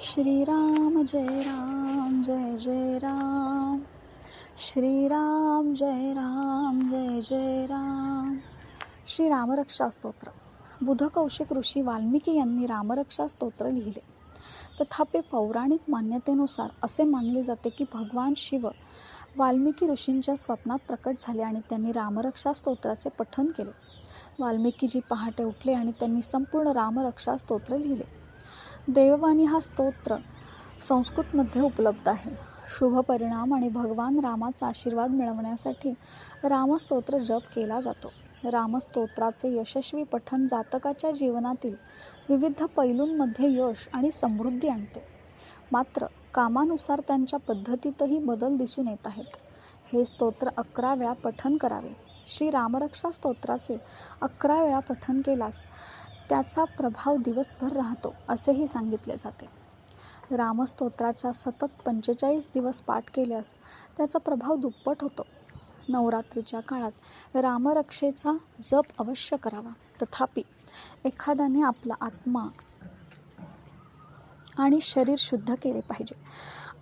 श्रीराम जय राम जय जय राम। श्रीराम जय राम जय जय राम। श्री रामरक्षा स्तोत्र। बुध कौशिक ऋषी वाल्मिकी यांनी रामरक्षा स्तोत्र लिहिले. तथापि पौराणिक मान्यतेनुसार असे मानले जाते की भगवान शिव वाल्मिकी ऋषींच्या स्वप्नात प्रकट झाले आणि त्यांनी रामरक्षा स्तोत्राचे पठन केले. वाल्मिकीजी पहाटे उठले आणि त्यांनी संपूर्ण रामरक्षा स्तोत्र लिहिले. देववाणी हा स्तोत्र संस्कृतमध्ये उपलब्ध आहे. शुभ परिणाम आणि भगवान रामाचा आशीर्वाद मिळवण्यासाठी रामस्तोत्र जप केला जातो. रामस्तोत्राचे यशस्वी पठण जातकाच्या जीवनातील विविध पैलूंमध्ये यश आणि समृद्धी आणते. मात्र कामानुसार त्यांच्या पद्धतीतही बदल दिसून येत आहेत. हे स्तोत्र अकरा वेळा पठन करावे. श्री रामरक्षा स्तोत्राचे अकरा वेळा पठन केल्यास त्याचा प्रभाव दिवसभर राहतो असेही सांगितले जाते. रामस्तोत्राचा सतत पंचेचाळीस दिवस पाठ केल्यास त्याचा प्रभाव दुप्पट होतो. नवरात्रीच्या काळात रामरक्षेचा जप अवश्य करावा. तथापि एखाद्याने आपला आत्मा आणि शरीर शुद्ध केले पाहिजे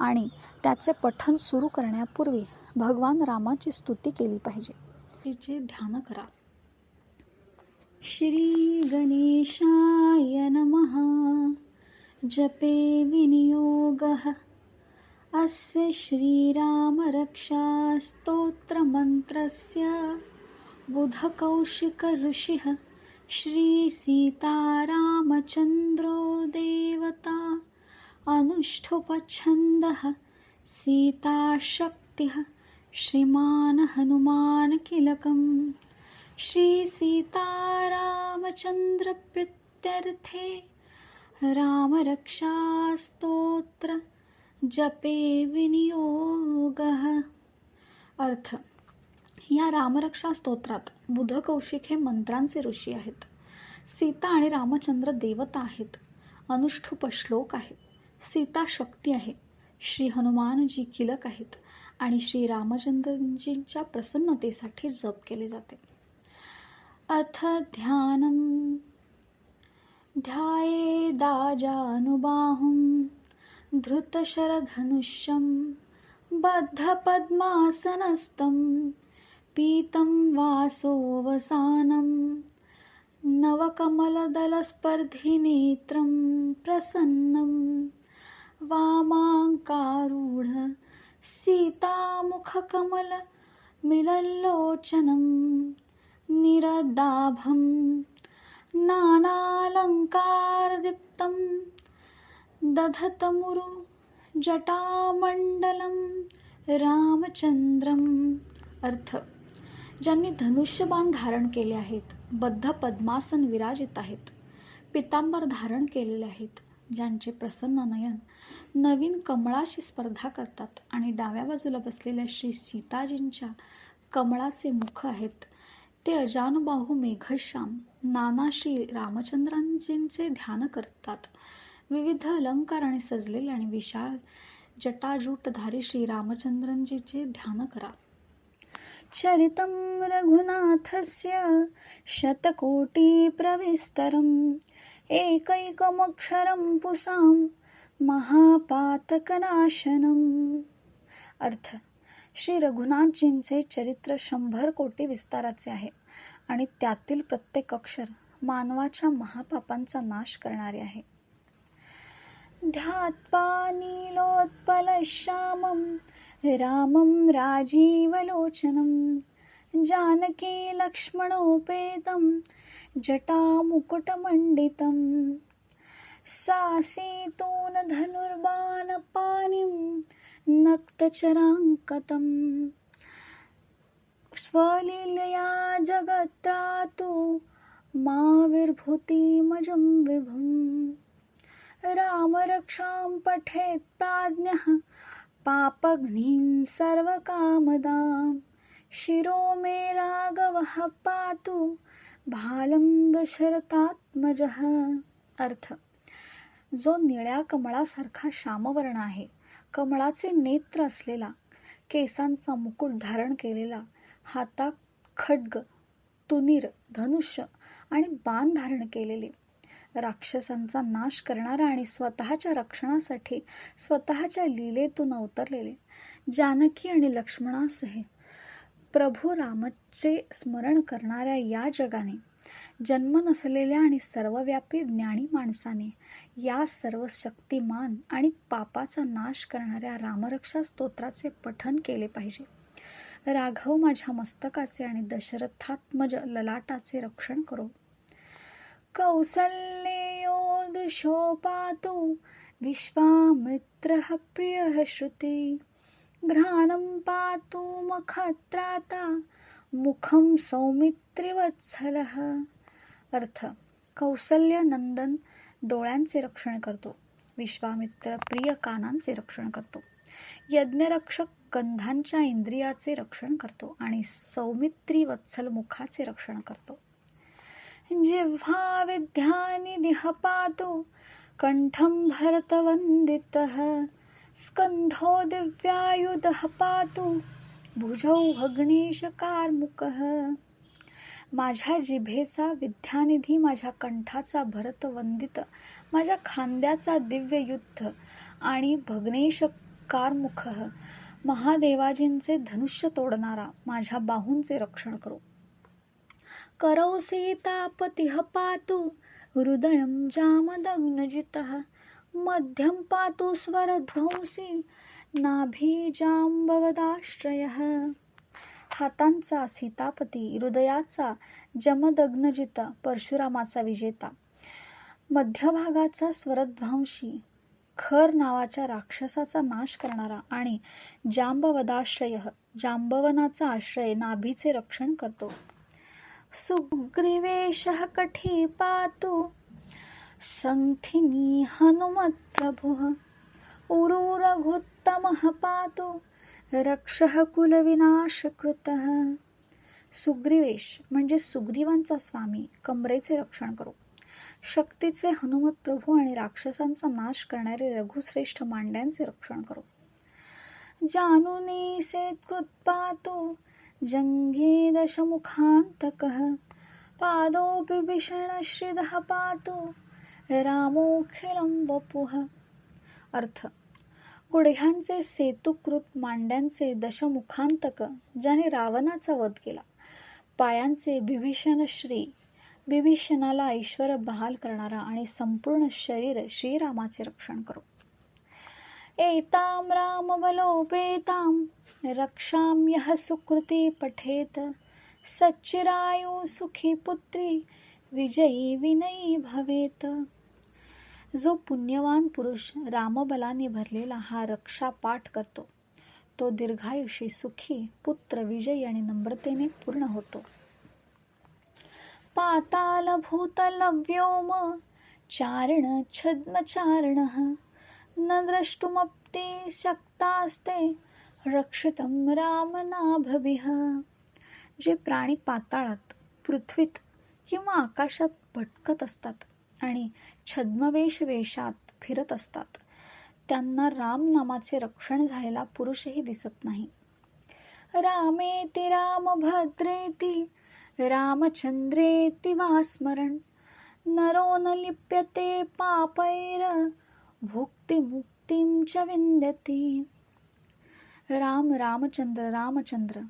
आणि त्याचे पठण सुरू करण्यापूर्वी भगवान रामाची स्तुती केली पाहिजे. तिचे ध्यान करा. श्री गणेशाय नमः। जपे विनियोगः। अस्य श्रीरामरक्षास्तोत्रमन्त्रस्य बुधकौशिकऋषिः श्रीसीतारामचन्द्रो देवता अनुष्ठुपच्छन्दः सीताशक्तिः श्रीमान् हनुमानकिलकम् श्रीसीतारामचन्द्रप्रीत्यर्थे रामरक्षास्तोत्र जपे विनियोगः। अर्थ या रामरक्षा स्तोत्रात बुध कौशिक हे मंत्रांचे ऋषी आहेत. सीता आणि रामचंद्र देवता आहेत. अनुष्ठुप श्लोक आहे सीता शक्ती आहे. श्री हनुमानजी किलक आहेत आणि श्री रामचंद्रजींच्या प्रसन्नतेसाठी जप केले जाते. अथ ध्यानम्। ध्यायेदाजानुबाहुं धृतशरधनुष्यं बद्धपद्मासनस्तं पीतं वासोऽवसानं नवकमलदलस्पर्धिनेत्रं प्रसन्नं वामाङ्कारूढ सीतामुखकमलमिलल्लोचनम् निरदाभं नानालङ्कारदीप्तं दधतमुरु जटामण्डलं रामचंद्रम अर्थ ज्यांनी धनुष्यबाण धारण केले आहेत बद्ध पद्मासन विराजित आहेत पितांबर धारण केलेले आहेत ज्यांचे प्रसन्न नयन नवीन कमळाशी स्पर्धा करतात आणि डाव्या बाजूला बसलेल्या श्री सीताजींच्या कमळाचे मुख आहेत ते अजानुबाहू मेघश्याम नाना श्री रामचंद्रांजींचे ध्यान करतात. विविध अलंकाराने सजलेले आणि विशाल जटाजूटधारी श्री रामचंद्रजीचे ध्यान करा. चरितं रघुनाथस्य शतकोटिप्रविस्तरम् एकैकमक्षरं पुसां महापातकनाशनम् अर्थ श्री रघुनाथजींचे चरित्र शंभर कोटी विस्ताराचे आहे आणि त्यातील प्रत्येक अक्षर मानवाच्या महापापांचा नाश करणारे आहे. ध्यात्वा नीलोत्पलश्यामं रामं राजीवलोचनं जानकी लक्ष्मणोपेतं जटामुकुटमण्डितं सासीतून धनुर्बाणपाणिं नक्तचराङ्कतं स्वलीलया जगत्रातु माविर्भूतिमजं विभुम्। रामरक्षां पठेत् प्राज्ञः पापघ्नीं सर्वकामदां शिरो मे राघवः पातु भालं दशरथात्मजः। अर्थ जो निळ्या कमळासारखा श्यामवर्ण आहे कमळाचे नेत्र असलेला केसांचा मुकुट धारण केलेला हातात खड्ग तुनीर धनुष्य आणि बाण धारण केलेले. राक्षसांचा नाश करणारा आणि स्वतःच्या रक्षणासाठी स्वतःच्या लीलेतून अवतरलेले. जानकी आणि लक्ष्मणासह प्रभू रामचे स्मरण करणाऱ्या या जगाने जन्म नसलेल्या आणि सर्वव्यापी ज्ञानी माणसाने या सर्व शक्तिमान आणि पापाचा नाश करणाऱ्या रामरक्षा स्तोत्राचे पठन केले पाहिजे. राघव माझ्या मस्तकाचे आणि दशरथात्मज ललाटाचे रक्षण करो. कौसल्यो दृशोपातो विश्वामित्रः प्रियः घ्राणं पातु मखत्राता मुखं सौमित्रिवत्सलः अर्थ कौसल्य नंदन डोळ्यांचे रक्षण करतो विश्वामित्र प्रिय कानांचे रक्षण करतो यज्ञरक्षक गंधांच्या इंद्रियाचे रक्षण करतो आणि सौमित्री वत्सल मुखाचे रक्षण करतो. जिह्वा विद्यानिदिह पातु कण्ठं भरतवन्दितः स्कंधो दिव्यायुध पातु। भुजौ भग्नेशकार्मुकः माझ्या जिभेचा विद्यानिधी माझ्या कंठाचा भरत वंदित माझ्या खांद्याचा दिव्य युद्ध आणि भग्नेशकारमुख महादेवाजींचे धनुष्य तोडणारा माझ्या बाहूंचे रक्षण करो. करौ सीतापतिह पातु हृदयं जामदग्नजितः मध्यम पातु स्वरध्वंसी नाभीजाम्बवदाश्रयः। हातांचा सीतापती हृदयाचा जमदग्नजित परशुरामाचा विजेता। मध्यभागाचा स्वरध्वंशी खर नावाच्या राक्षसाचा नाश करणारा आणि जांबवदाश्रय जांबवनाचा आश्रय नाभीचे रक्षण करतो। सुग्रीवेशः कठी पातु हनुमत प्रभु। उरुरघुत्तमः पातु रक्षः कुलविनाशकृतः। सुग्रीवेश म्हणजे सुग्रीवांचा स्वामी कमरेचे रक्षण करो. शक्तीचे हनुमत प्रभू आणि राक्षसांचा नाश करणारे रघुश्रेष्ठ मांड्यांचे रक्षण करो. जानुनी सेत्कृत पातो जङ्गे दशमुखान्तकः पादो बिभीषणश्रिदः पातो रामोऽखिलं वपुः अर्थ. गुडघ्यांचे सेतुकृत मांड्यांचे दशमुखांतक ज्याने रावणाचा वध केला. पायांचे बिभीषण श्री बिभीषणाला ऐश्वर बहाल करणारा आणि संपूर्ण शरीर श्रीरामाचे रक्षण करो. एतां रामबलोपेतां रक्षाम्यः सुकृती पठेत सच्चिरायु सुखी पुत्री विजयी विनयी भवेत. जो पुण्यवान पुरुष रामबलाने भरलेला हा रक्षा पाठ करतो तो दीर्घायुषी सुखी पुत्र विजयी आणि नम्रतेने पूर्ण होतो. पाताल भूतल व्योम चारण छद्मचारण न द्रष्टुमप्ते शक्तास्ते रक्षितं रामनाभविह। जे प्राणी पाताळात पृथ्वीत किंवा आकाशात भटकत असतात आणि छद्मवेश वेशात फिरत असतात. त्यांना राम नामाचे रक्षण झालेला पुरुषही दिसत नाही. रामेति रामभद्रेति रामचंद्रेति वा स्मरण नरो न लिप्यते पापैर भुक्तिमुक्तिं च विंदती राम रामचंद्र रामचंद्र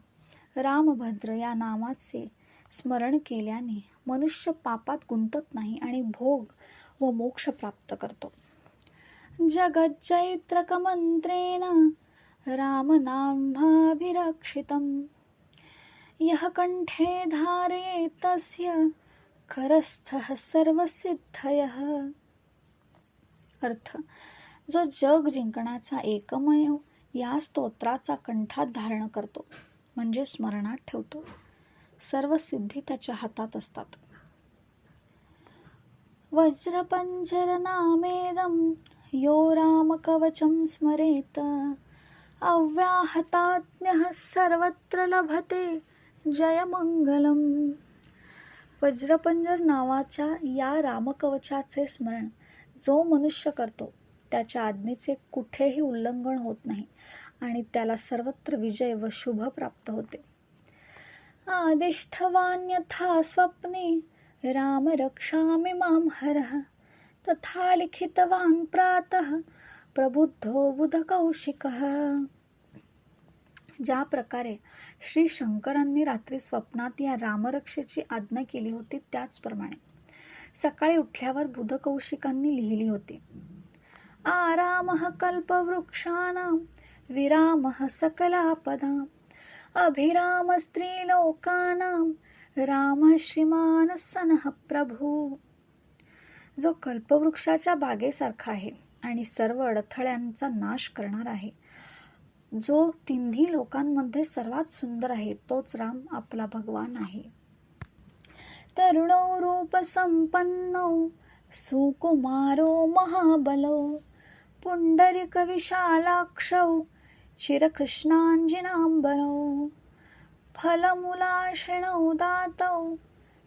रामभद्र या नामाचे स्मरण केल्याने मनुष्य पापात गुंतत नाही आणि भोग व मोक्ष प्राप्त करतो. जगज्जैत्रकमन्त्रेण रामनाम्भाभिरक्षितं यः कण्ठे धारये तस्य करस्थः सर्वसिद्धयः. अर्थ जो जग जिंकण्याचा एकमेव या स्तोत्राचा कंठात धारण करतो म्हणजे स्मरणात ठेवतो. सर्व सिद्धी त्याच्या हातात असतात. वज्रपञ्जरनामेदं यो रामकवचं स्मरेत। अव्याहताज्ञः सर्वत्र लभते जयमंगलम वज्रपंजर नावाच्या या रामकवचाचे स्मरण जो मनुष्य करतो त्याच्या आज्ञेचे कुठेही उल्लंघन होत नाही आणि त्याला सर्वत्र विजय व शुभ प्राप्त होते. आदिष्ठवान्यथा स्वप्ने राम रक्षामि मां हरः। तथा लिखितवान् प्रातः। प्रबुद्धो बुधकौशिकः। ज्या प्रकारे श्री शंकरांनी रात्री स्वप्नात या रामरक्षेची आज्ञा केली होती त्याचप्रमाणे सकाळी उठल्यावर बुधकौशिकांनी लिहिली होती आरामः कल्पवृक्षाणां विरामः सकलापदाम् अभिरामस्त्रीलोकानां राम श्रीमान सनह प्रभू. जो कल्पवृक्षाच्या बागेसारखा आहे आणि सर्व अडथळ्यांचा नाश करणार आहे. जो तिन्ही लोकांमध्ये सर्वात सुंदर आहे तोच राम आपला भगवान आहे. तरुणो रूपसंपन्नो सुकुमारो महाबलो पुण्डरिकविशालाक्षौ चिरकृष्णांजिनांबरो. फलमूलाशिणौ दातौ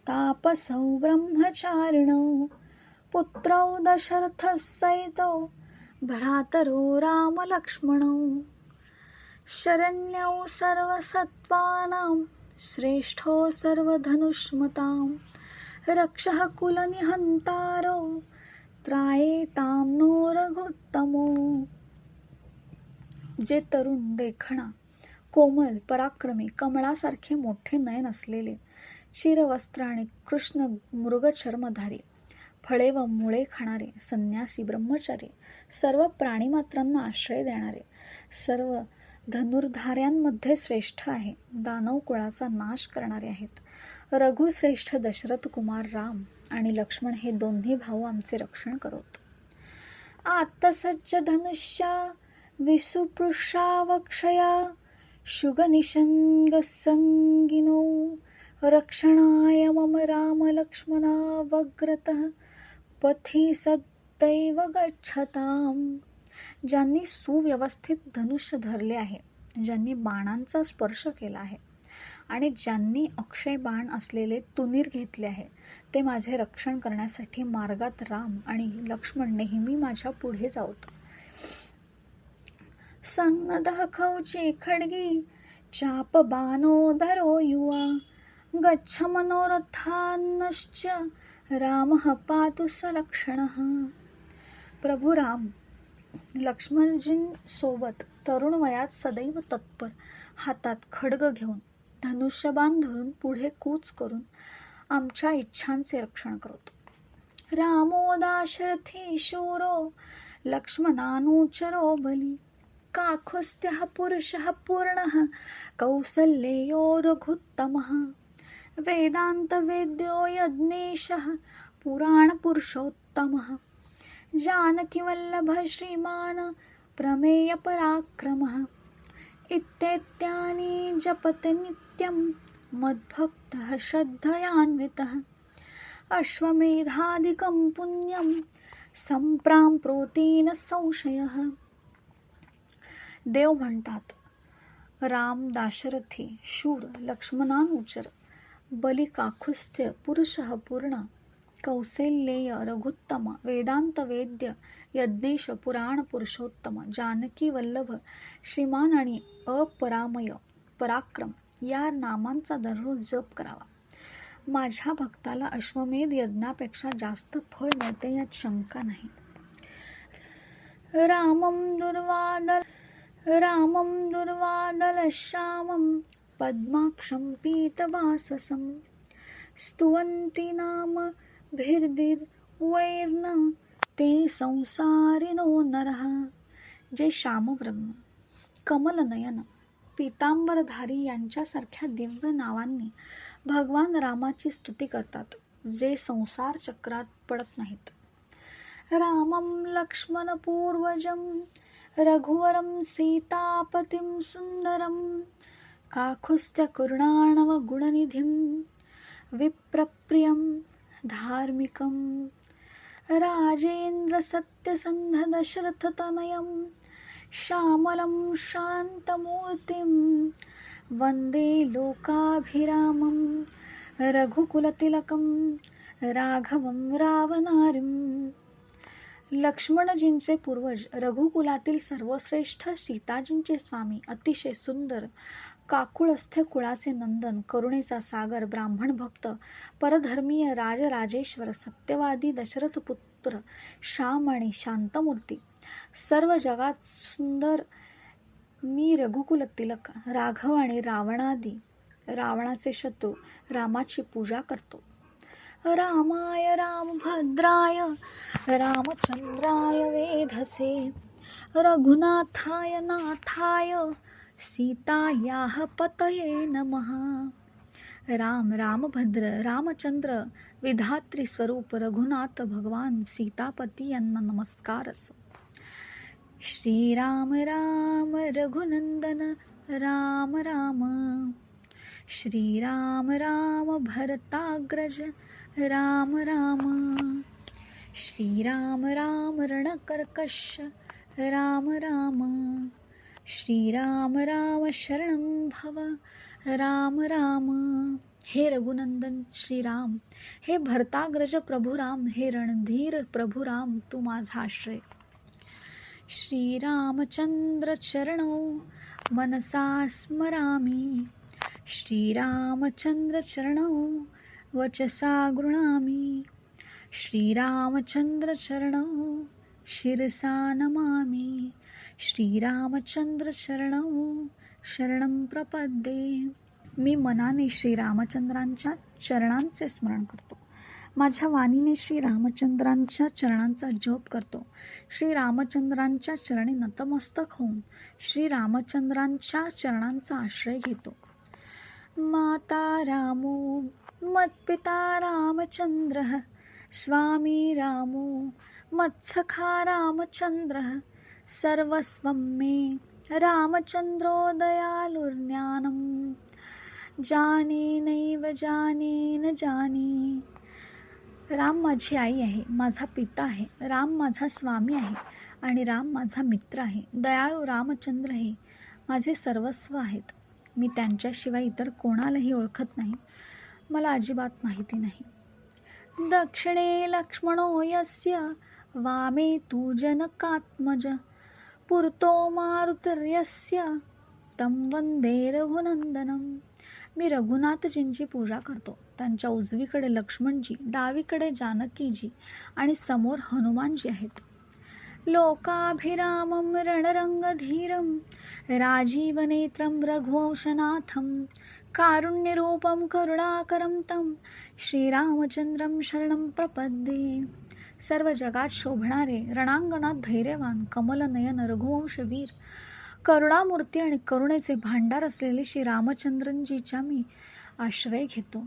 तापसौ ब्रह्मचारिणौ पुत्रौ दशरथसहितौ भ्रातरो रामलक्ष्मणौ। शरण्यौ सर्वसत्त्वानां श्रेष्ठो सर्वधनुष्मतां रक्षः कुलनिहन्तारौ त्रायेतां नो रघुत्तमो जे तरुण देखणा कोमल पराक्रमी कमळासारखे मोठे नयन असलेले चिरवस्त्र आणि कृष्ण मृगचर्मधारी फळे व मुळे खाणारे संन्यासी ब्रह्मचारी सर्व प्राणीमात्रांना आश्रय देणारे सर्व धनुर्धाऱ्यांमध्ये श्रेष्ठ आहे दानव कुळाचा नाश करणारे आहेत. रघुश्रेष्ठ दशरथ कुमार राम आणि लक्ष्मण हे दोन्ही भाऊ आमचे रक्षण करत. आत्तसज्ज धनुष्या विसुपृषावक्षया शुगनिषङ्गसङ्गिनौ रक्षणाय मम रामलक्ष्मणावग्रतः पथी सदैव गच्छताम। ज्यांनी सुव्यवस्थित धनुष्य धरले आहे ज्यांनी बाणांचा स्पर्श केला आहे आणि ज्यांनी अक्षय बाण असलेले तुनीर घेतले आहे ते माझे रक्षण करण्यासाठी मार्गात राम आणि लक्ष्मण नेहमी माझ्या पुढे जावत. सन्नदः खौची खड्गी. चाप बानो धरो युवा. गच्छ मनोरथान्नश्च रामः पातु सलक्षणः प्रभू राम लक्ष्मणजींसोबत तरुण वयात सदैव तत्पर. हातात खड्ग घेऊन धनुष्यबाण धरून पुढे कूच करून आमच्या इच्छांचे रक्षण करतो. रामो दाशरथी शूरो लक्ष्मणानुचरो बली. काकुस्त्यः पुरुषः पूर्णः? कौसल्येयो रघुत्तमः। वेदान्तवेद्यो यज्ञेशः। पुराणपुरुषोत्तमः। जानकीवल्लभः श्रीमान् प्रमेयपराक्रमः इत्येत्यानि जपते नित्यं मद्भक्तः श्रद्धयान्वितः। अश्वमेधादिकं पुण्यं संप्राम्प्रोतेन संशयः। देव म्हणतात. राम दाशरथी शूर लक्ष्मणानुचर बली पुरुषः पूर्ण. कौसल्येय रघुत्तम. वेदांत वेद्य यज्ञेश पुराण पुरुषोत्तम. जानकी वल्लभ श्रीमान आणि अपरामय पराक्रम या नामांचा दररोज जप करावा. माझ्या भक्ताला अश्वमेध यज्ञापेक्षा जास्त फळ मिळते यात शंका नाही. रामं दुर्वादर रामं दुर्वादलश्यामं पद्माक्षं पीतवाससं। स्तुवन्ति नाम भिर्दिर्वैर्न ते संसारिनो नरः। जे श्यामब्रह्म कमलनयन। पीतांबरधारी यांच्यासारख्या दिव्य नावांनी भगवान रामाची स्तुती करतात जे संसार चक्रात पडत नाहीत। रामं लक्ष्मणपूर्वजं रघुवरं सीतापतिं सुन्दरं काकुस्थ्यकुर्णाणवगुणनिधिं विप्रप्रियं धार्मिकं राजेन्द्रसत्यसन्धदशरथतनयं श्यामलं शान्तमूर्तिं वन्दे लोकाभिरामं रघुकुलतिलकं राघवं रावणारिं लक्ष्मणजींचे पूर्वज रघुकुलातील सर्वश्रेष्ठ सीताजींचे स्वामी अतिशय सुंदर काकुळस्थ कुळाचे नंदन करुणेचा सागर ब्राह्मण भक्त परधर्मीय राजराजेश्वर सत्यवादी दशरथ पुत्र श्याम आणि शांतमूर्ती सर्व जगात सुंदर मी रघुकुल तिलक राघव आणि रावणादी रावणाचे शत्रू रामाची पूजा करतो. रामाय रामभद्राय रामचंद्राय वेधसे रघुनाथाय नाथाय सीतायाः पतये नमः। राम रामभद्र रामचंद्र विधात्री स्वरूप रघुनाथ भगवान सीतापती यांना नमस्कार असो। श्रीराम राम रघुनंदन राम राम। श्रीराम राम भरताग्रज राम राम। श्रीराम राम रणकर्कश। राम राम। श्रीराम राम शरणं भव। राम राम। हे रघुनंदन श्रीराम। हे भरताग्रज प्रभुराम। हे रणधीर प्रभुराम तू माझा आश्रय। श्रीरामचन्द्रचरणौ मनसा स्मरामि। श्रीरामचन्द्रचरणौ वचसा गृणामि श्रीरामचन्द्रचरणौ शिरसा नमामि। श्रीरामचन्द्रचरणौ शरणं प्रपद्ये। मी मनाने श्रीरामचंद्रांच्या चरणांचे स्मरण करतो. माझ्या वाणीने श्रीरामचंद्रांच्या चरणांचा जप करतो. श्रीरामचंद्रांच्या चरणी नतमस्तक होऊन श्रीरामचंद्रांच्या चरणांचा आश्रय घेतो. माता रामो मत्पिता रामचंद्र स्वामी रामो मत्सखा रामचंद्र सर्वस्वं मे रामचन्द्रो दयालुर्ज्ञानं जाने नैव जाने न जाने। राम माझी आई आहे माझा पिता आहे राम माझा स्वामी आहे आणि राम माझा मित्र आहे. दयाळू रामचंद्र हे माझे सर्वस्व आहेत. मी त्यांच्याशिवाय इतर कोणालाही ओळखत नाही. मला अजिबात माहिती नाही. दक्षिणे लक्ष्मणो यस्य वामे तू जनकात्मज पुरतो मारुतर्यस्य तम वंदे रघुनंदनम मी रघुनाथजींची पूजा करतो. त्यांच्या उजवीकडे लक्ष्मणजी डावीकडे जानकीजी आणि समोर हनुमानजी आहेत. लोकाभिरामं रणरंगधीरं राजीवनेत्रं रघुवंशनाथं कारुण्यरूपं करुणाकरं तं श्रीरामचंद्रं शरणं प्रपद्ये। सर्व जगात शोभणारे रणांगणात धैर्यवान कमलनयन रघुवंशवीर करुणामूर्ती आणि करुणेचे भांडार असलेले श्री रामचंद्रनजीच्या मी आश्रय घेतो।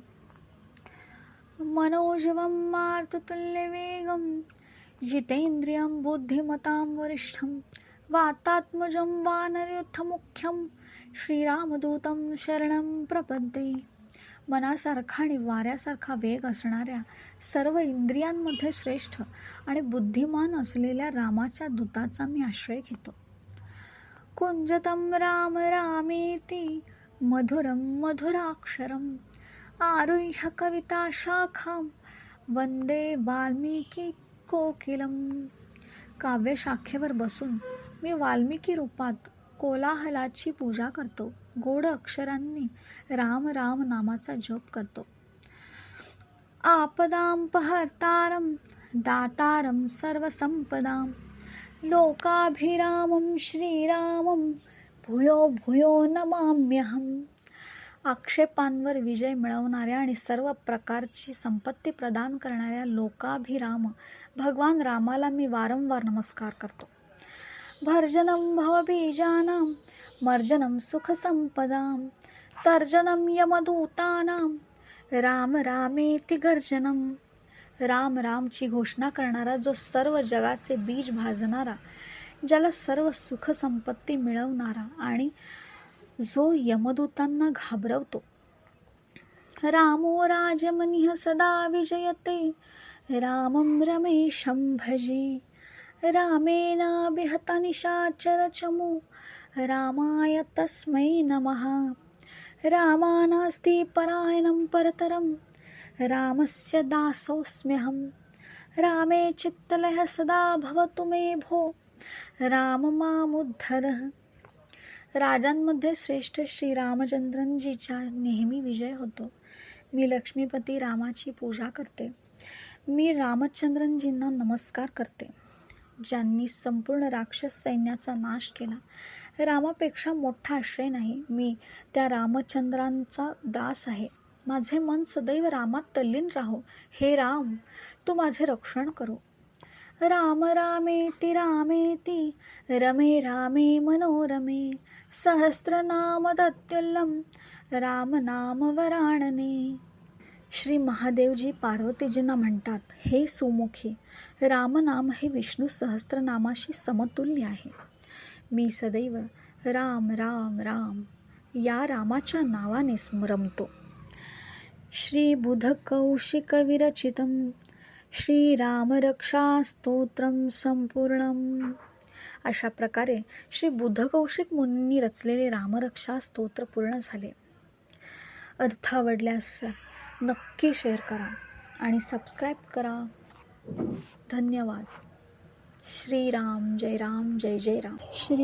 मनोजवं मार्ततुल्यवेगं जितेंद्रियं बुद्धिमतां वरिष्ठं वातात्मजं वानरयुद्धमुख्यं श्रीरामदूतं शरणं प्रपद्ये. मनासारखा आणि वाऱ्यासारखा वेग असणाऱ्या सर्व इंद्रियांमध्ये श्रेष्ठ आणि बुद्धिमान असलेल्या रामाच्या दूताचा मी आश्रय घेतो. कुंजतं राम रामेती मधुरं मधुराक्षरम् आरुह्य कविताशाखां वंदे वाल्मिकी कोकिलम. काव्यशाखेवर बसून मी वाल्मिकी रूपात कोलाहलाची पूजा करतो. गोड अक्षरांनी राम राम नामाचा जप करतो. आपदां दातारं सर्वसंपदाम लोकाभिरामं श्रीरामं भूयो भूयो नमाम्यहम आक्षेपांवर विजय मिळवणाऱ्या आणि सर्व प्रकारची संपत्ती प्रदान करणाऱ्या लोकाभिराम भगवान रामाला मी वारंवार नमस्कार करतो. भर्जनं भवबीजानां मर्जनं सुखसंपदां तर्जनं यमदूतानां राम रामेति गर्जनं. राम रामची घोषणा करणारा जो सर्व जगाचे बीज भाजणारा ज्याला सर्व सुखसंपत्ती मिळवणारा आणि जो यमदूतांना घाबरवतो. रामो राजमनिह सदा विजयते रामं रमेशं भजे। रामेणाभिहता निशाचरचमु रामाय तस्मै नमः। रामानास्ति परायणं परतरं। रामस्य दासोऽस्म्यहं। रामे चित्तलयः सदा भवतु मे भो। राम मामुद्धरः। राजांमध्ये श्रेष्ठ श्रीरामचंद्रनजीचा नेहमी विजय होतो। मी लक्ष्मीपती रामाची पूजा करते। मी रामचंद्रनजींना नमस्कार करते. ज्यांनी संपूर्ण राक्षस सैन्याचा नाश केला. रामापेक्षा मोठा आश्रय नाही. मी त्या रामचंद्रांचा दास आहे. माझे मन सदैव रामात तल्लीन राहो. हे राम तू माझे रक्षण करो. राम रामेति रामेति रमे रामे मनोरमे सहस्रनाम तत्युल्लम राम नाम वराणने. श्री महादेवजी पार्वतीजींना म्हणतात हे सुमुखी रामनाम हे विष्णू सहस्त्रनामाशी समतुल्य आहे. मी सदैव राम राम राम या रामाच्या नावाने स्मरमतो श्री बुधकौशिकविरचितं श्रीरामरक्षास्तोत्रं संपूर्ण अशा प्रकारे श्री बुधकौशिक मुनींनी रचलेले रामरक्षा स्तोत्र पूर्ण झाले. अर्थ आवडल्यास नक्की शेअर करा आणि सबस्क्राईब करा. धन्यवाद. श्रीराम जय राम जय जय राम. श्री